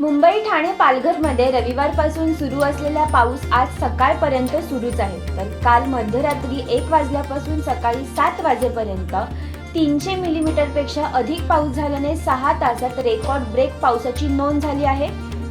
मुंबई ठाणे पालघरमध्ये रविवारपासून सुरू असलेला पाऊस आज सकाळपर्यंत सुरूच आहे. तर काल मध्यरात्री एक वाजल्यापासून सकाळी सात वाजेपर्यंत तीनशे मिलीमीटरपेक्षा अधिक पाऊस झाल्याने सहा तासात रेकॉर्ड ब्रेक पावसाची नोंद झाली आहे.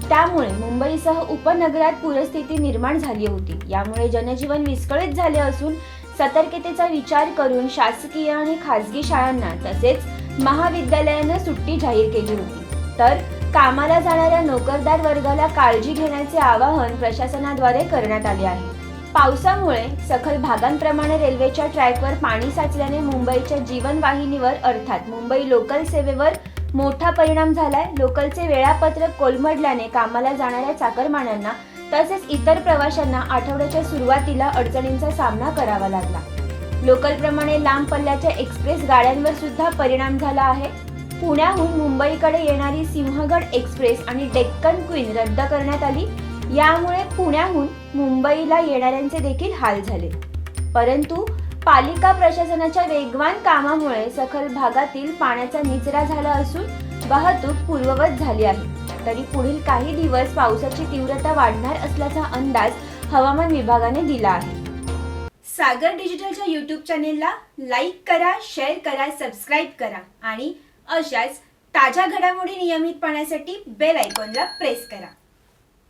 त्यामुळे मुंबईसह उपनगरात पूरस्थिती निर्माण झाली होती. यामुळे जनजीवन विस्कळीत झाले असून सतर्कतेचा विचार करून शासकीय आणि खासगी शाळांना तसेच महाविद्यालयांना सुट्टी जाहीर केली होती. तर कामाला जाणाऱ्या नोकरदार वर्गाला काळजी घेण्याचे आवाहन प्रशासनाद्वारे करण्यात आले आहे. पावसामुळे सखल भागांप्रमाणे रेल्वेच्या ट्रॅकवर पाणी साचल्याने मुंबईच्या जीवनवाहिनीवर अर्थात मुंबई लोकल सेवेवर मोठा परिणाम झालाय. लोकलचे वेळापत्रक कोलमडल्याने कामाला जाणाऱ्या चाकरमान्यांना तसेच इतर प्रवाशांना आठवड्याच्या सुरुवातीला अडचणींचा सामना करावा लागला. लोकलप्रमाणे लांब पल्ल्याच्या एक्सप्रेस गाड्यांवर सुद्धा परिणाम झाला आहे. पुण्याहून मुंबईकडे येणारी सिंहगड एक्सप्रेस आणि डेक्कन क्वीन रद्द करण्यात आली. यामुळे पुण्याहून मुंबईला येणाऱ्यांचे देखील हाल झाले. परंतु पालिका प्रशासनाच्या वेगवान कामामुळे सखल भागातील पाण्याचा निचरा झाला असून वाहतूक पूर्ववत झाली आहे. तरी पुढील काही दिवस पावसाची तीव्रता वाढणार असल्याचा अंदाज हवामान विभागाने दिला आहे. सागर डिजिटलच्या यूट्यूब चॅनेलला लाईक करा शेअर करा सबस्क्राईब करा आणि अशाच ताज्या घडामोडी नियमित पाहण्यासाठी बेल आयकॉनला प्रेस करा.